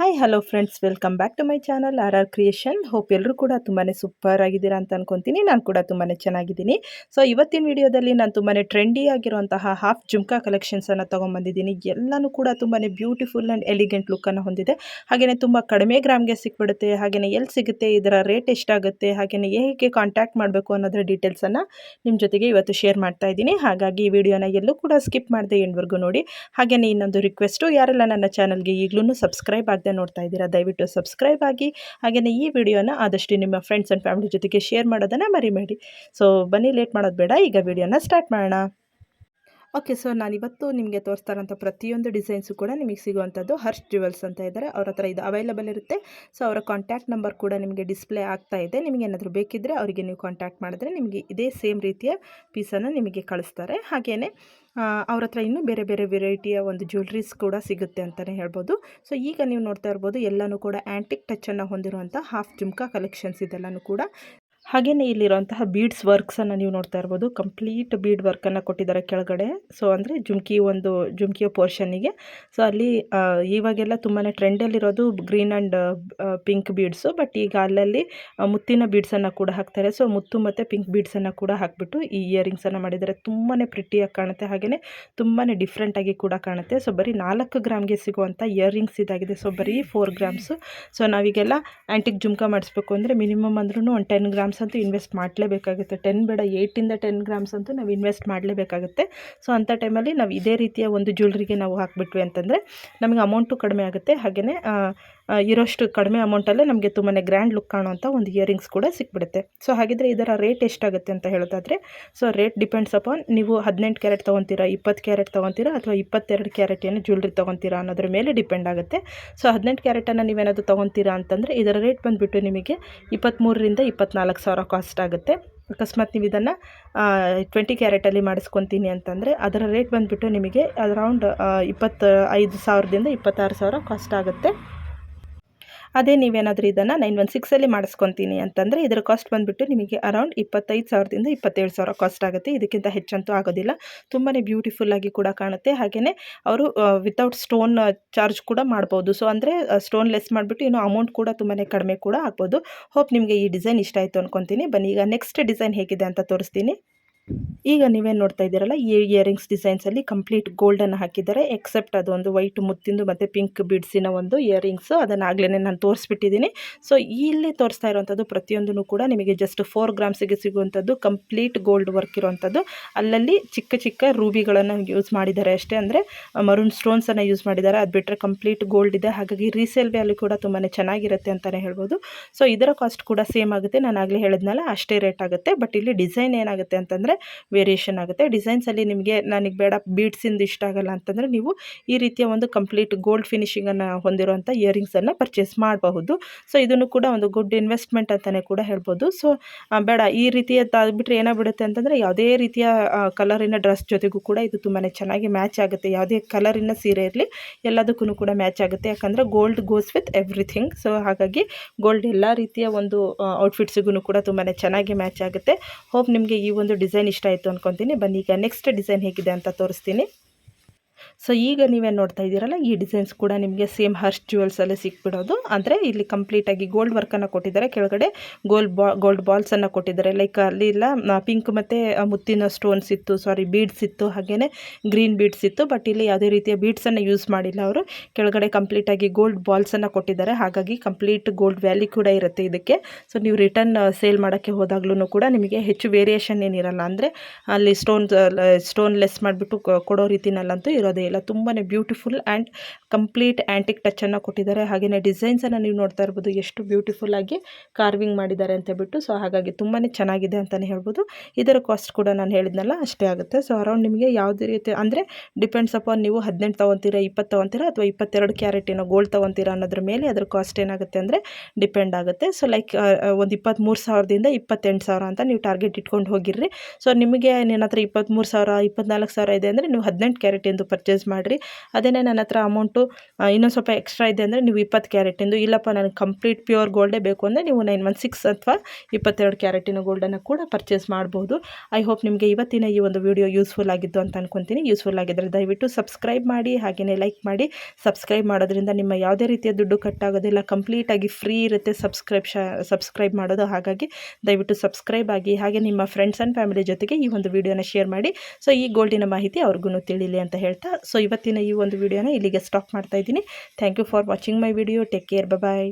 Hi hello friends welcome back to my channel R R creation hope ಎಲ್ಲರೂ ಕೂಡ ತುಂಬಾ super ಆಗಿದ್ದೀರಾ ಅಂತ ಅನ್ಕೊತೀನಿ. ನಾನು ಕೂಡ ತುಂಬಾ ಚೆನ್ನಾಗಿದ್ದೀನಿ. ಸೊ ಇವತ್ತಿನ ವಿಡಿಯೋದಲ್ಲಿ ನಾನು ತುಂಬಾ ಟ್ರೆಂಡಿ ಆಗಿರುವಂತಹ ಹಾಫ್ ಜುಮ್ಕಾ ಕಲೆಕ್ಷನ್ಸನ್ನು ತೊಗೊಂಬಂದಿದ್ದೀನಿ. ಎಲ್ಲನೂ ಕೂಡ ತುಂಬಾ ಬ್ಯೂಟಿಫುಲ್ ಆ್ಯಂಡ್ ಎಲಿಗೆಂಟ್ ಲುಕ್ಕನ್ನು ಹೊಂದಿದೆ. ಹಾಗೆಯೇ ತುಂಬ ಕಡಿಮೆ ಗ್ರಾಮ್ಗೆ ಸಿಕ್ಬಿಡುತ್ತೆ. ಹಾಗೆಯೇ ಎಲ್ಲಿ ಸಿಗುತ್ತೆ? ಇದರ ರೇಟ್ ಎಷ್ಟಾಗುತ್ತೆ? ಹಾಗೆಯೇ ಹೇಗೆ ಕಾಂಟ್ಯಾಕ್ಟ್ ಮಾಡಬೇಕು ಅನ್ನೋದ್ರ ಡೀಟೇಲ್ಸನ್ನು ನಿಮ್ಮ ಜೊತೆಗೆ ಇವತ್ತು ಶೇರ್ ಮಾಡ್ತಾ ಇದ್ದೀನಿ. ಹಾಗಾಗಿ ಈ ವಿಡಿಯೋನ ಎಲ್ಲೂ ಕೂಡ ಸ್ಕಿಪ್ ಮಾಡಿದೆ ಎಂಡ್ವರೆಗೂ ನೋಡಿ. ಹಾಗೆಯೇ ಇನ್ನೊಂದು ರಿಕ್ವೆಸ್ಟು ಯಾರೆಲ್ಲ ನನ್ನ ಚಾನಲ್ಗೆ ಈಗಲೂ ಸಬ್ಸ್ಕ್ರೈಬ್ ಆಗದೆ ನೋಡ್ತಾ ಇದ್ದೀರಾ, ದಯವಿಟ್ಟು ಸಬ್ಸ್ಕ್ರೈಬ್ ಆಗಿ. ಹಾಗೆಯೇ ಈ ವಿಡಿಯೋನ ಆದಷ್ಟು ನಿಮ್ಮ ಫ್ರೆಂಡ್ಸ್ ಆ್ಯಂಡ್ ಫ್ಯಾಮಿಲಿ ಜೊತೆಗೆ ಶೇರ್ ಮಾಡೋದನ್ನು ಮರಿಬೇಡಿ. ಸೊ ಬನ್ನಿ ಲೇಟ್ ಮಾಡೋದು ಬೇಡ, ಈಗ ವಿಡಿಯೋನ ಸ್ಟಾರ್ಟ್ ಮಾಡೋಣ. ಓಕೆ ಸೊ ನಾನಿವತ್ತು ನಿಮಗೆ ತೋರಿಸ್ತಾ ಇರೋಂಥ ಪ್ರತಿಯೊಂದು ಡಿಸೈನ್ಸು ಕೂಡ ನಿಮಗೆ ಸಿಗುವಂಥದ್ದು ಹರ್ಷ್ ಜ್ಯುವೆಲ್ಸ್ ಅಂತ ಇದ್ದಾರೆ ಅವ್ರ ಹತ್ರ ಇದು ಅವೈಲಬಲ್ ಇರುತ್ತೆ. ಸೊ ಅವರ ಕಾಂಟ್ಯಾಕ್ಟ್ ನಂಬರ್ ಕೂಡ ನಿಮಗೆ ಡಿಸ್ಪ್ಲೇ ಆಗ್ತಾ ಇದೆ. ನಿಮಗೆ ಏನಾದರೂ ಬೇಕಿದ್ದರೆ ಅವರಿಗೆ ನೀವು ಕಾಂಟ್ಯಾಕ್ಟ್ ಮಾಡಿದ್ರೆ ನಿಮಗೆ ಇದೇ ಸೇಮ್ ರೀತಿಯ ಪೀಸನ್ನು ನಿಮಗೆ ಕಳಿಸ್ತಾರೆ. ಹಾಗೆಯೇ ಅವ್ರ ಹತ್ರ ಇನ್ನೂ ಬೇರೆ ಬೇರೆ ವೆರೈಟಿಯ ಒಂದು ಜ್ಯುವೆಲ್ರೀಸ್ ಕೂಡ ಸಿಗುತ್ತೆ ಅಂತಲೇ ಹೇಳ್ಬೋದು. ಸೊ ಈಗ ನೀವು ನೋಡ್ತಾ ಇರ್ಬೋದು ಎಲ್ಲನೂ ಕೂಡ ಆ್ಯಂಟಿಕ್ ಟಚನ್ನು ಹೊಂದಿರುವಂಥ ಹಾಫ್ ಜುಮ್ಕಾ ಕಲೆಕ್ಷನ್ಸ್ ಇದೆಲ್ಲನೂ ಕೂಡ ಹಾಗೆಯೇ ಇಲ್ಲಿರುವಂತಹ ಬೀಡ್ಸ್ ವರ್ಕ್ಸನ್ನು ನೀವು ನೋಡ್ತಾ ಇರ್ಬೋದು. ಕಂಪ್ಲೀಟ್ ಬೀಡ್ ವರ್ಕನ್ನು ಕೊಟ್ಟಿದ್ದಾರೆ ಕೆಳಗಡೆ. ಸೊ ಅಂದರೆ ಜುಮ್ಕಿ ಒಂದು, ಜುಮ್ಕಿಯ ಪೋರ್ಷನ್ನಿಗೆ ಸೊ ಅಲ್ಲಿ ಇವಾಗೆಲ್ಲ ತುಂಬಾ ಟ್ರೆಂಡಲ್ಲಿರೋದು green and pink beads but ಈಗ ಅಲ್ಲಲ್ಲಿ ಮುತ್ತಿನ ಬೀಡ್ಸನ್ನು ಕೂಡ ಹಾಕ್ತಾರೆ. ಸೊ ಮುತ್ತು ಮತ್ತು ಪಿಂಕ್ ಬೀಡ್ಸನ್ನು ಕೂಡ ಹಾಕಿಬಿಟ್ಟು ಈ ಇಯರಿಂಗ್ಸನ್ನು ಮಾಡಿದ್ದಾರೆ. ತುಂಬಾ ಪ್ರಿಟ್ಟಿಯಾಗಿ ಕಾಣುತ್ತೆ. ಹಾಗೆಯೇ ತುಂಬಾ ಡಿಫ್ರೆಂಟಾಗಿ ಕೂಡ ಕಾಣುತ್ತೆ. ಸೊ ಬರೀ ನಾಲ್ಕು ಗ್ರಾಮ್ಗೆ ಸಿಗುವಂಥ ಇಯರಿಂಗ್ಸ್ ಇದಾಗಿದೆ. ಸೊ ಬರೀ ಫೋರ್ ಗ್ರಾಮ್ಸು ಸೊ ನಾವೀಗೆಲ್ಲ ಆ್ಯಂಟಿಕ್ ಜುಮ್ಕಾ ಮಾಡಿಸ್ಬೇಕು ಅಂದರೆ ಮಿನಿಮಮ್ ಅಂದ್ರೂ ಒಂದು ಟೆನ್ ಗ್ರಾಮ್ಸ್ ಅಂತೂ ಇನ್ವೆಸ್ಟ್ ಮಾಡಲೇಬೇಕಾಗುತ್ತೆ. ಟೆನ್ ಬೇಡ ಏಯ್ಟಿಂದ ಟೆನ್ ಗ್ರಾಮ್ಸ್ ಅಂತೂ ನಾವು ಇನ್ವೆಸ್ಟ್ ಮಾಡಲೇಬೇಕಾಗುತ್ತೆ. ಸೊ ಅಂಥ ಟೈಮಲ್ಲಿ ನಾವು ಇದೇ ರೀತಿಯ ಒಂದು ಜ್ಯುವೆಲ್ರಿಗೆ ನಾವು ಹಾಕ್ಬಿಟ್ವಿ ಅಂತಂದರೆ ನಮಗೆ ಅಮೌಂಟು ಕಡಿಮೆ ಆಗುತ್ತೆ. ಹಾಗೆಯೇ ಇರೋಷ್ಟು ಕಡಿಮೆ ಅಮೌಂಟಲ್ಲೇ ನಮಗೆ ತುಂಬಾ ಗ್ರ್ಯಾಂಡ್ ಲುಕ್ ಕಾಣುವಂಥ ಒಂದು ಇಯರಿಂಗ್ಸ್ ಕೂಡ ಸಿಕ್ಬಿಡುತ್ತೆ. ಸೊ ಹಾಗಿದ್ರೆ ಇದರ ರೇಟ್ ಎಷ್ಟಾಗುತ್ತೆ ಅಂತ ಹೇಳೋದಾದರೆ ಸೊ ರೇಟ್ ಡಿಪೆಂಡ್ಸ್ ಅಪಾನ್ ನೀವು ಹದಿನೆಂಟು ಕ್ಯಾರೆಟ್ ತೊಗೊತೀರಾ, ಇಪ್ಪತ್ತು ಕ್ಯಾರೆಟ್ ತೊಗೊತೀರಾ, ಅಥವಾ ಇಪ್ಪತ್ತೆರಡು ಕ್ಯಾರೆಟ್ ಏನು ಜ್ಯುವೆಲ್ರಿ ತೊಗೊತೀರಾ ಅನ್ನೋದ್ರ ಮೇಲೆ ಡಿಪೆಂಡ್ ಆಗುತ್ತೆ. ಸೊ ಹದಿನೆಂಟು ಕ್ಯಾರೆಟನ್ನು ನೀವೇನಾದರೂ ತೊಗೊತೀರಾ ಅಂತಂದರೆ, ಇದರ ರೇಟ್ ಬಂದುಬಿಟ್ಟು ನಿಮಗೆ ಇಪ್ಪತ್ತ್ಮೂರರಿಂದ ಇಪ್ಪತ್ನಾಲ್ಕು ಸಾವಿರ ಕಾಸ್ಟ್ ಆಗುತ್ತೆ. ಅಕಸ್ಮಾತ್ ನೀವು ಇದನ್ನು ಟ್ವೆಂಟಿ ಕ್ಯಾರೆಟಲ್ಲಿ ಮಾಡಿಸ್ಕೊತೀನಿ ಅಂತಂದರೆ, ಅದರ ರೇಟ್ ಬಂದುಬಿಟ್ಟು ನಿಮಗೆ ಅರೌಂಡ್ ಇಪ್ಪತ್ತು ಐದು ಸಾವಿರದಿಂದ ಇಪ್ಪತ್ತಾರು ಸಾವಿರ ಕಾಸ್ಟ್ ಆಗುತ್ತೆ. ಅದೇ ನೀವೇನಾದರೂ ಇದನ್ನು ನೈನ್ ಒನ್ ಸಿಕ್ಸಲ್ಲಿ ಮಾಡಿಸ್ಕೊತೀನಿ ಅಂತಂದರೆ ಇದರ ಕಾಸ್ಟ್ ಬಂದುಬಿಟ್ಟು ನಿಮಗೆ ಅರೌಂಡ್ ಇಪ್ಪತ್ತೈದು ಸಾವಿರದಿಂದ ಇಪ್ಪತ್ತೇಳು ಸಾವಿರ ಕಾಸ್ಟ್ ಆಗುತ್ತೆ. ಇದಕ್ಕಿಂತ ಹೆಚ್ಚಂತೂ ಆಗೋದಿಲ್ಲ. ತುಂಬಾ ಬ್ಯೂಟಿಫುಲ್ಲಾಗಿ ಕೂಡ ಕಾಣುತ್ತೆ. ಹಾಗೆಯೇ ಅವರು ವಿತೌಟ್ ಸ್ಟೋನ್ ಚಾರ್ಜ್ ಕೂಡ ಮಾಡ್ಬೋದು. ಸೊ ಅಂದರೆ ಸ್ಟೋನ್ ಲೆಸ್ ಮಾಡಿಬಿಟ್ಟು ಇನ್ನು ಅಮೌಂಟ್ ಕೂಡ ತುಂಬಾ ಕಡಿಮೆ ಕೂಡ ಆಗ್ಬೋದು. ಹೋಪ್ ನಿಮಗೆ ಈ ಡಿಸೈನ್ ಇಷ್ಟ ಆಯಿತು ಅಂದ್ಕೊತೀನಿ ಬನ್ನಿ, ಈಗ ನೆಕ್ಸ್ಟ್ ಡಿಸೈನ್ ಹೇಗಿದೆ ಅಂತ ತೋರಿಸ್ತೀನಿ. ಈಗ ನೀವೇನು ನೋಡ್ತಾ ಇದ್ದೀರಲ್ಲ, ಈ ಇಯರಿಂಗ್ಸ್ ಡಿಸೈನ್ಸಲ್ಲಿ ಕಂಪ್ಲೀಟ್ ಗೋಲ್ಡನ್ನು ಹಾಕಿದ್ದಾರೆ ಎಕ್ಸೆಪ್ಟ್ ಅದೊಂದು ವೈಟ್ ಮುತ್ತಿಂದು ಮತ್ತು ಪಿಂಕ್ ಬಿಡ್ಸಿನ ಒಂದು ಇಯರಿಂಗ್ಸು ಅದನ್ನು ಆಗಲೇ ನಾನು ತೋರಿಸ್ಬಿಟ್ಟಿದ್ದೀನಿ. ಸೊ ಇಲ್ಲಿ ತೋರಿಸ್ತಾ ಇರೋವಂಥದ್ದು ಪ್ರತಿಯೊಂದೂ ಕೂಡ ನಿಮಗೆ ಜಸ್ಟ್ ಫೋರ್ ಗ್ರಾಮ್ಸಿಗೆ ಸಿಗುವಂಥದ್ದು ಕಂಪ್ಲೀಟ್ ಗೋಲ್ಡ್ ವರ್ಕ್ ಇರುವಂಥದ್ದು ಅಲ್ಲಲ್ಲಿ ಚಿಕ್ಕ ಚಿಕ್ಕ ರೂಬಿಗಳನ್ನು ಯೂಸ್ ಮಾಡಿದ್ದಾರೆ ಅಷ್ಟೇ. ಅಂದರೆ ಮರೂನ್ ಸ್ಟೋನ್ಸನ್ನು ಯೂಸ್ ಮಾಡಿದ್ದಾರೆ. ಅದು ಬಿಟ್ಟರೆ ಕಂಪ್ಲೀಟ್ ಗೋಲ್ಡ್ ಇದೆ. ಹಾಗಾಗಿ ರೀಸೇಲ್ ವ್ಯಾಲ್ಯೂ ಕೂಡ ತುಂಬಾ ಚೆನ್ನಾಗಿರುತ್ತೆ ಅಂತಲೇ ಹೇಳ್ಬೋದು. ಸೊ ಇದರ ಕಾಸ್ಟ್ ಕೂಡ ಸೇಮ್ ಆಗುತ್ತೆ. ನಾನು ಆಗಲೇ ಹೇಳಿದ್ನಲ್ಲ, ಅಷ್ಟೇ ರೇಟ್ ಆಗುತ್ತೆ. ಬಟ್ ಇಲ್ಲಿ ಡಿಸೈನ್ ಏನಾಗುತ್ತೆ ಅಂತಂದರೆ ವೇರಿಯೇಷನ್ ಆಗುತ್ತೆ. ಡಿಸೈನ್ಸಲ್ಲಿ ನಿಮಗೆ ನನಗೆ ಬೇಡ ಬೀಡ್ಸಿಂದ ಇಷ್ಟ ಆಗಲ್ಲ ಅಂತಂದರೆ ನೀವು ಈ ರೀತಿಯ ಒಂದು ಕಂಪ್ಲೀಟ್ ಗೋಲ್ಡ್ ಫಿನಿಷಿಂಗನ್ನು ಹೊಂದಿರುವಂಥ ಇಯರಿಂಗ್ಸನ್ನು ಪರ್ಚೇಸ್ ಮಾಡಬಹುದು. ಸೊ ಇದನ್ನು ಕೂಡ ಒಂದು ಗುಡ್ ಇನ್ವೆಸ್ಟ್ಮೆಂಟ್ ಅಂತಲೇ ಕೂಡ ಹೇಳ್ಬೋದು. ಸೊ ಬೇಡ, ಈ ರೀತಿಯ ಬಿಟ್ಟರೆ ಏನಾಗ್ಬಿಡುತ್ತೆ ಅಂತಂದರೆ ಯಾವುದೇ ರೀತಿಯ ಕಲರಿನ ಡ್ರೆಸ್ ಜೊತೆಗೂ ಕೂಡ ಇದು ತುಂಬಾ ಚೆನ್ನಾಗಿ ಮ್ಯಾಚ್ ಆಗುತ್ತೆ. ಯಾವುದೇ ಕಲರಿನ ಸೀರೆ ಇರಲಿ ಎಲ್ಲದಕ್ಕೂ ಕೂಡ ಮ್ಯಾಚ್ ಆಗುತ್ತೆ. ಯಾಕಂದರೆ gold goes with everything so ಹಾಗಾಗಿ ಗೋಲ್ಡ್ ಎಲ್ಲ ರೀತಿಯ ಒಂದು ಔಟ್ಫಿಟ್ಸಿಗೂ ಕೂಡ ತುಂಬಾ ಚೆನ್ನಾಗಿ ಮ್ಯಾಚ್ ಆಗುತ್ತೆ. ಹೋಪ್ ನಿಮಗೆ ಈ ಒಂದು ಡಿಸೈನ್ ಇಷ್ಟ ಆಯಿತು ಅಂದ್ಕೊತೀನಿ ಬನ್ನಿ ಈಗ ನೆಕ್ಸ್ಟ್ ಡಿಸೈನ್ ಹೇಗಿದೆ ಅಂತ ತೋರಿಸ್ತೀನಿ. ಸೊ ಈಗ ನೀವೇನು ನೋಡ್ತಾ ಇದ್ದೀರಲ್ಲ, ಈ ಡಿಸೈನ್ಸ್ ಕೂಡ ನಿಮಗೆ ಸೇಮ್ ಹರ್ಷ್ ಜ್ಯುವೆಲ್ಸಲ್ಲೇ ಸಿಕ್ಬಿಡೋದು. ಅಂದರೆ ಇಲ್ಲಿ ಕಂಪ್ಲೀಟಾಗಿ ಗೋಲ್ಡ್ ವರ್ಕನ್ನು ಕೊಟ್ಟಿದ್ದಾರೆ. ಕೆಳಗಡೆ ಗೋಲ್ಡ್ ಬಾ ಗೋಲ್ಡ್ ಬಾಲ್ಸನ್ನು ಕೊಟ್ಟಿದ್ದಾರೆ. ಲೈಕ್ ಅಲ್ಲಿ ಇಲ್ಲ ಪಿಂಕ್ ಮತ್ತು ಮುತ್ತಿನ ಸ್ಟೋನ್ಸ್ ಇತ್ತು ಸಾರಿ ಬೀಡ್ಸ್ ಇತ್ತು ಹಾಗೆಯೇ ಗ್ರೀನ್ ಬೀಡ್ಸ್ ಇತ್ತು. ಬಟ್ ಇಲ್ಲಿ ಯಾವುದೇ ರೀತಿಯ ಬೀಡ್ಸನ್ನು ಯೂಸ್ ಮಾಡಿಲ್ಲ ಅವರು. ಕೆಳಗಡೆ ಕಂಪ್ಲೀಟಾಗಿ ಗೋಲ್ಡ್ ಬಾಲ್ಸನ್ನು ಕೊಟ್ಟಿದ್ದಾರೆ. ಹಾಗಾಗಿ ಕಂಪ್ಲೀಟ್ ಗೋಲ್ಡ್ ವ್ಯಾಲಿ ಕೂಡ ಇರುತ್ತೆ ಇದಕ್ಕೆ. ಸೊ ನೀವು ರಿಟರ್ನ್ ಸೇಲ್ ಮಾಡೋಕ್ಕೆ ಹೋದಾಗ್ಲೂ ಕೂಡ ನಿಮಗೆ ಹೆಚ್ಚು ವೇರಿಯೇಷನ್ ಏನಿರಲ್ಲ. ಅಂದರೆ ಅಲ್ಲಿ ಸ್ಟೋನ್ ಸ್ಟೋನ್ ಲೆಸ್ ಮಾಡಿಬಿಟ್ಟು ಕೊಡೋ ರೀತಿನಲ್ಲಂತೂ ಇರೋದೇ ಇಲ್ಲ. ತುಂಬಾ ಬ್ಯೂಟಿಫುಲ್ ಆ್ಯಂಡ್ ಕಂಪ್ಲೀಟ್ ಆ್ಯಂಟಿಕ್ ಟಚ್ಚನ್ನು ಕೊಟ್ಟಿದ್ದಾರೆ. ಹಾಗೆಯೇ ಡಿಸೈನ್ಸನ್ನು ನೀವು ನೋಡ್ತಾ ಇರ್ಬೋದು ಎಷ್ಟು ಬ್ಯೂಟಿಫುಲ್ ಆಗಿ ಕಾರ್ವಿಂಗ್ ಮಾಡಿದ್ದಾರೆ ಅಂತ ಬಿಟ್ಟು ಸೊ ಹಾಗಾಗಿ ತುಂಬಾ ಚೆನ್ನಾಗಿದೆ ಅಂತಲೇ ಹೇಳ್ಬೋದು. ಇದರ ಕಾಸ್ಟ್ ಕೂಡ ನಾನು ಹೇಳಿದ್ನಲ್ಲ, ಅಷ್ಟೇ ಆಗುತ್ತೆ. ಸೊ ಅರೌಂಡ್ ನಿಮಗೆ ಯಾವುದೇ ರೀತಿ, ಅಂದರೆ ಡಿಪೆಂಡ್ಸ್ ಅಪಾನ್ ನೀವು ಹದಿನೆಂಟು ತೊಗೊತೀರಾ, ಇಪ್ಪತ್ತು ತೊಗೊತೀರಾ, ಅಥವಾ ಇಪ್ಪತ್ತೆರಡು ಕ್ಯಾರೆಟ್ ಏನೋ ಗೋಲ್ಡ್ ತೊಗೊತೀರಾ ಅನ್ನೋದ್ರ ಮೇಲೆ ಅದರ ಕಾಸ್ಟ್ ಏನಾಗುತ್ತೆ ಅಂದರೆ ಡಿಪೆಂಡ್ ಆಗುತ್ತೆ. ಸೊ ಲೈಕ್ ಒಂದು ಇಪ್ಪತ್ತ್ಮೂರು ಸಾವಿರದಿಂದ ಇಪ್ಪತ್ತೆಂಟು ಸಾವಿರ ಅಂತ ನೀವು ಟಾರ್ಗೆಟ್ ಇಟ್ಕೊಂಡು ಹೋಗಿರ್ರಿ. ಸೊ ನಿಮಗೆ ನಿನ್ನ ಹತ್ರ ಇಪ್ಪತ್ತ್ಮೂರು ಸಾವಿರ ಇಪ್ಪತ್ತ್ನಾಲ್ಕು ಸಾವಿರ ಇದೆ ಅಂದರೆ ನೀವು ಹದಿನೆಂಟು ಕ್ಯಾರೆಟ್ ಎಂದು ಪರ್ಚೇಸ್ ಪರ್ಚೇಸ್ ಮಾಡಿರಿ. ಅದೇನೇ ನನ್ನ ಹತ್ರ ಅಮೌಂಟು ಇನ್ನೊಂದು ಸ್ವಲ್ಪ ಎಕ್ಸ್ಟ್ರಾ ಇದೆ ಅಂದರೆ ನೀವು ಇಪ್ಪತ್ತು ಕ್ಯಾರೆಟಿಂದು ಇಲ್ಲಪ್ಪ, ನನಗೆ ಕಂಪ್ಲೀಟ್ ಪ್ಯೂರ್ ಗೋಲ್ಡೇ ಬೇಕು ಅಂದರೆ ನೀವು ನೈನ್ ಒನ್ ಸಿಕ್ಸ್ ಅಥವಾ ಇಪ್ಪತ್ತೆರಡು ಕ್ಯಾರೆಟಿನ ಗೋಲ್ಡನ್ನು ಕೂಡ ಪರ್ಚೇಸ್ ಮಾಡ್ಬೋದು. ಐ ಹೋಪ್ ನಿಮಗೆ ಇವತ್ತಿನ ಈ ಒಂದು ವಿಡಿಯೋ ಯೂಸ್ಫುಲ್ ಆಗಿದ್ದು ಅಂತ ಅನ್ಕೊತೀನಿ. ಯೂಸ್ಫುಲ್ ಆಗಿದ್ದರೆ ದಯವಿಟ್ಟು ಸಬ್ಸ್ಕ್ರೈಬ್ ಮಾಡಿ ಹಾಗೆಯೇ ಲೈಕ್ ಮಾಡಿ. ಸಬ್ಸ್ಕ್ರೈಬ್ ಮಾಡೋದ್ರಿಂದ ನಿಮ್ಮ ಯಾವುದೇ ರೀತಿಯ ದುಡ್ಡು ಕಟ್ಟಾಗೋದಿಲ್ಲ. ಕಂಪ್ಲೀಟಾಗಿ ಫ್ರೀ ಇರುತ್ತೆ ಸಬ್ಸ್ಕ್ರೈಬ್ ಸಬ್ಸ್ಕ್ರೈಬ್ ಮಾಡೋದು. ಹಾಗಾಗಿ ದಯವಿಟ್ಟು ಸಬ್ಸ್ಕ್ರೈಬ್ ಆಗಿ, ಹಾಗೆ ನಿಮ್ಮ ಫ್ರೆಂಡ್ಸ್ ಆ್ಯಂಡ್ ಫ್ಯಾಮಿಲಿ ಜೊತೆಗೆ ಈ ಒಂದು ವಿಡಿಯೋನ ಶೇರ್ ಮಾಡಿ. ಸೊ ಈ ಗೋಲ್ಡಿನ ಮಾಹಿತಿ ಅವ್ರಿಗೂ ತಿಳಿಲಿ ಅಂತ ಹೇಳ್ತಾ ಸೊ ಇವತ್ತಿನ ಈ ಒಂದು ವಿಡಿಯೋನ ಇಲ್ಲಿಗೆ ಸ್ಟಾಪ್ ಮಾಡ್ತಾ ಇದ್ದೀನಿ. Thank you for watching my video take care bye